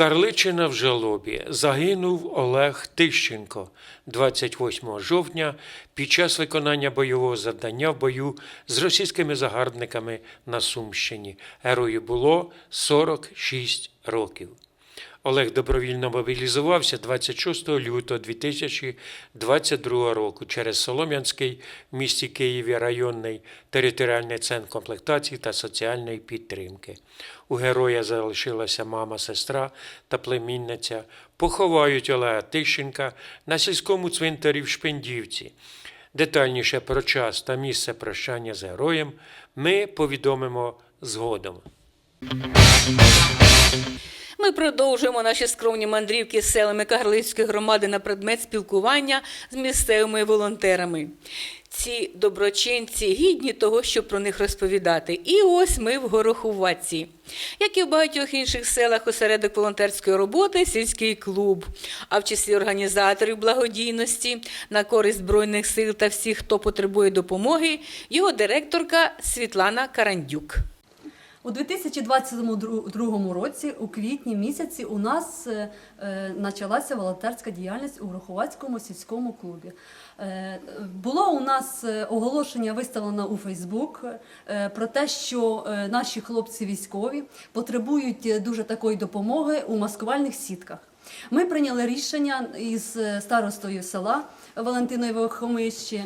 Карличина в жалобі загинув Олег Тищенко 28 жовтня під час виконання бойового завдання в бою з російськими загарбниками на Сумщині. Герою було 46 років. Олег добровільно мобілізувався 26 лютого 2022 року через Солом'янський в місті Києві районний територіальний центр комплектації та соціальної підтримки. У героя залишилася мама, сестра та племінниця. Поховають Олега Тищенка на сільському цвинтарі в Шпендівці. Детальніше про час та місце прощання з героєм ми повідомимо згодом. Ми продовжуємо наші скромні мандрівки з селами Кагарлицької громади на предмет спілкування з місцевими волонтерами. Ці доброчинці гідні того, щоб про них розповідати. І ось ми в Гороховатці. Як і в багатьох інших селах, осередок волонтерської роботи сільський клуб. А в числі організаторів благодійності на користь Збройних сил та всіх, хто потребує допомоги, його директорка Світлана Карандюк. У 2022 році, у квітні місяці, у нас е, е, почалася волонтерська діяльність у Гроховацькому сільському клубі. Е, було у нас оголошення виставлено у Фейсбук про те, що наші хлопці військові потребують дуже такої допомоги у маскувальних сітках. Ми прийняли рішення із е, старостою села Валентиною Вохомищі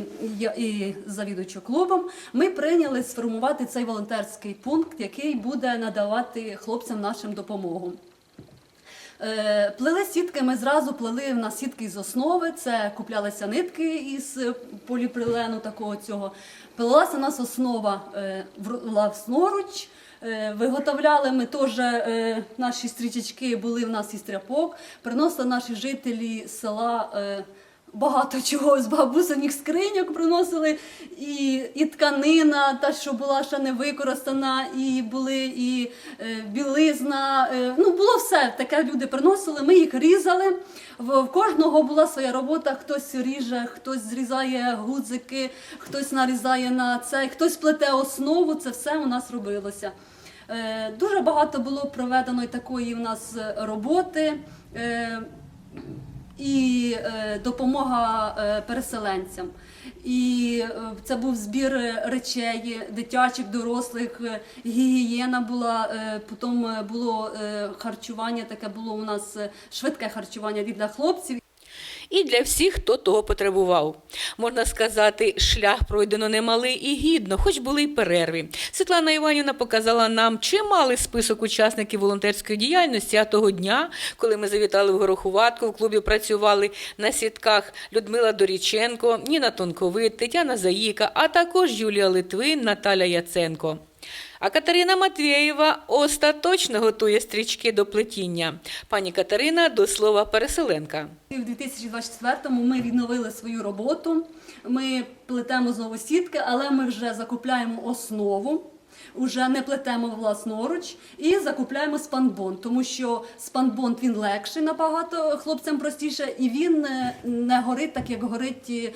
і завідувачем клубом. Ми прийняли сформувати цей волонтерський пункт, який буде надавати хлопцям нашим допомогу. Е, Плели сітки, ми зразу плели в нас сітки з основи. Це куплялися нитки із е, поліприлену такого цього. Плелася у нас основа власноруч. Е, Виготовляли ми теж е, наші стрічечки, були в нас і стряпок, Приносили наші жителі села. Е, Багато чого з бабусиних скриньок приносили, і, і тканина, та, що була ще не використана, і були і е, білизна. Е, ну, було все таке. Люди приносили. Ми їх різали. В, в кожного була своя робота. Хтось ріже, хтось зрізає гудзики, хтось нарізає на цей, хтось плете основу. Це все у нас робилося. Е, дуже багато було проведено такої в нас е, роботи. І е, допомога е, переселенцям. І е, це був збір речей дитячих, дорослих, гігієна була, потім було харчування, таке було у нас швидке харчування для хлопців. І для всіх, хто того потребував. Можна сказати, шлях пройдено немалий і гідно, хоч були й перерви. Світлана Іванівна показала нам чималий список учасників волонтерської діяльності. А того дня, коли ми завітали в Горохуватку, в клубі працювали на сітках Людмила Доріченко, Ніна Тонковит, Тетяна Заїка, а також Юлія Литвин, Наталя Яценко. А Катерина Матвєєва остаточно готує стрічки до плетіння. Пані Катерина до слова переселенка. У в 2024-му ми відновили свою роботу. Ми плетемо знову сітки, але ми вже закупляємо основу. Уже не плетемо власноруч і закупляємо спанбонд, тому що спанбонд він легший набагато хлопцям простіше, і він е, не горить так, як горить е,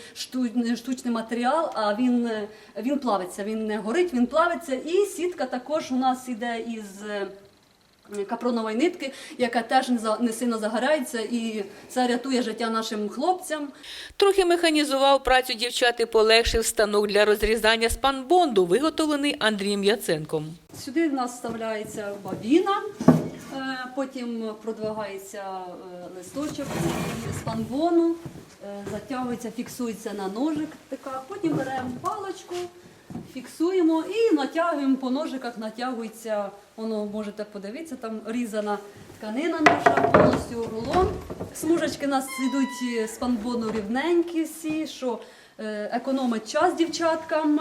штучний матеріал, а він, е, він плавиться. Він не горить, він плавиться. І сітка також у нас іде із. Капронової нитки, яка теж не, сильно загорається, і це рятує життя нашим хлопцям. Трохи механізував працю дівчат і полегшив станок для розрізання спанбонду, виготовлений Андрієм Яценком. Сюди в нас вставляється бабіна, е, потім продвигається е, листочок з панбону, е, затягується, фіксується на ножик, така. потім беремо паличку, фіксуємо і натягуємо по ножиках, натягується, воно можете подивитися, там різана тканина наша, повністю рулон. Смужечки у нас йдуть з панбону рівненькі всі, що е, економить час дівчаткам.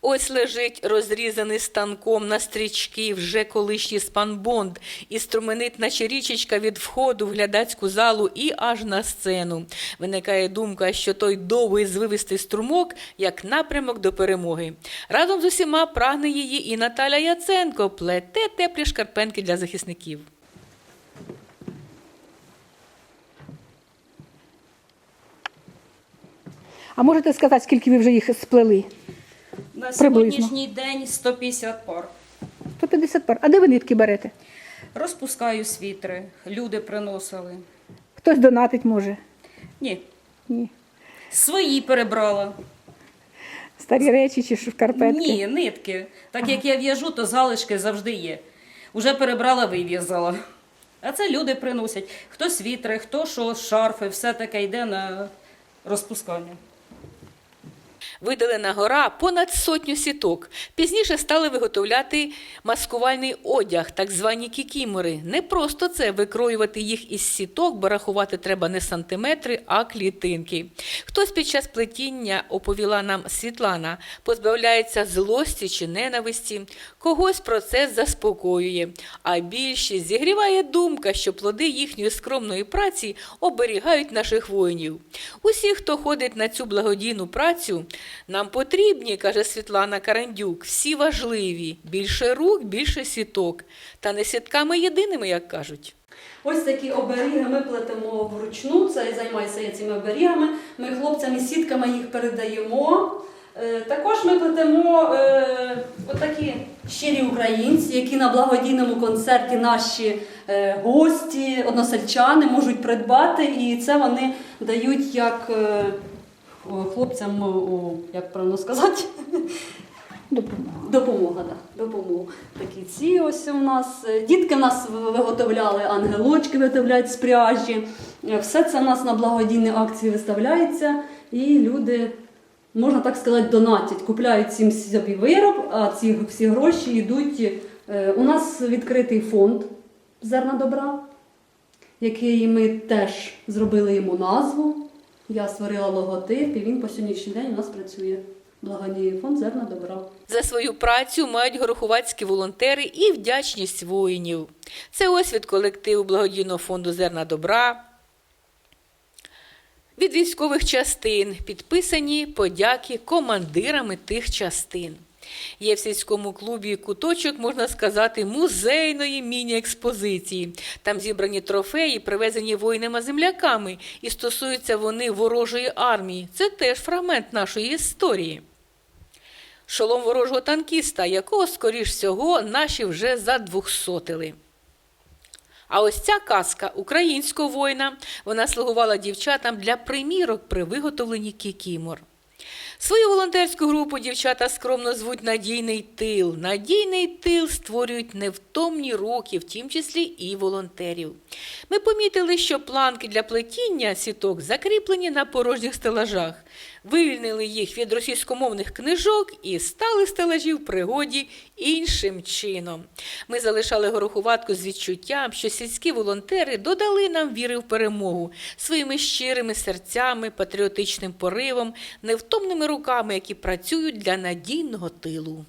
Ось лежить розрізаний станком на стрічки вже колишній спанбонд і струменить, наче річечка від входу в глядацьку залу і аж на сцену. Виникає думка, що той довгий звивистий струмок як напрямок до перемоги. Разом з усіма прагне її і Наталя Яценко плете теплі шкарпенки для захисників. А можете сказати, скільки ви вже їх сплели? На сьогоднішній день 150 пар. 150 пар. А де ви нитки берете? Розпускаю світри, люди приносили. Хтось донатить може. Ні, Ні. свої перебрала. Старі речі чи шкарпетки. Ні, нитки. Так як я в'яжу, то залишки завжди є. Уже перебрала, вив'язала. А це люди приносять. Хто світри, хто що, шарфи, все таке йде на розпускання. Видалена гора понад сотню сіток. Пізніше стали виготовляти маскувальний одяг, так звані кікімори. Не просто це викроювати їх із сіток, бо рахувати треба не сантиметри, а клітинки. Хтось під час плетіння, оповіла нам Світлана, позбавляється злості чи ненависті, когось процес заспокоює, а більшість зігріває думка, що плоди їхньої скромної праці оберігають наших воїнів. Усі, хто ходить на цю благодійну працю, нам потрібні, каже Світлана Карандюк, всі важливі. Більше рук, більше сіток. Та не сітками єдиними, як кажуть. Ось такі оберіги ми плетемо вручну. Це займаюся я цими оберігами. Ми хлопцям і сітками їх передаємо. Е, Також ми плетемо е, отакі щирі українці, які на благодійному концерті наші е, гості, односельчани можуть придбати, і це вони дають як е, хлопцям, як правильно сказати, Допомога. Допомога, да, допомога. Такі ці ось у нас. Е, Дітки в нас виготовляли, ангелочки виготовляють з пряжі. Е, Все це у нас на благодійні акції виставляється, і люди, можна так сказати, донатять, купляють цим собі вироб, а ці всі гроші йдуть. е, У нас відкритий фонд зерна добра, який ми теж зробили йому назву. Я створила логотип, і він по сьогоднішній день у нас працює. Благодійний фонд зерна добра. За свою працю мають горохувацькі волонтери і вдячність воїнів. Це ось від колективу благодійного фонду Зерна добра. Від військових частин підписані подяки командирами тих частин. Є в сільському клубі куточок, можна сказати, музейної міні-експозиції. Там зібрані трофеї, привезені воїнами-земляками, і стосуються вони ворожої армії. Це теж фрагмент нашої історії. Шолом ворожого танкіста, якого, скоріш всього, наші вже задвухсотили. А ось ця казка українського воїна, вона слугувала дівчатам для примірок при виготовленні кікімор. Свою волонтерську групу дівчата скромно звуть Надійний тил. Надійний тил створюють невтомні руки, в тім числі і волонтерів. Ми помітили, що планки для плетіння сіток закріплені на порожніх стелажах. Вивільнили їх від російськомовних книжок і стали стелажі в пригоді іншим чином. Ми залишали горохуватку з відчуттям, що сільські волонтери додали нам віри в перемогу своїми щирими серцями, патріотичним поривом, невтомними руками, які працюють для надійного тилу.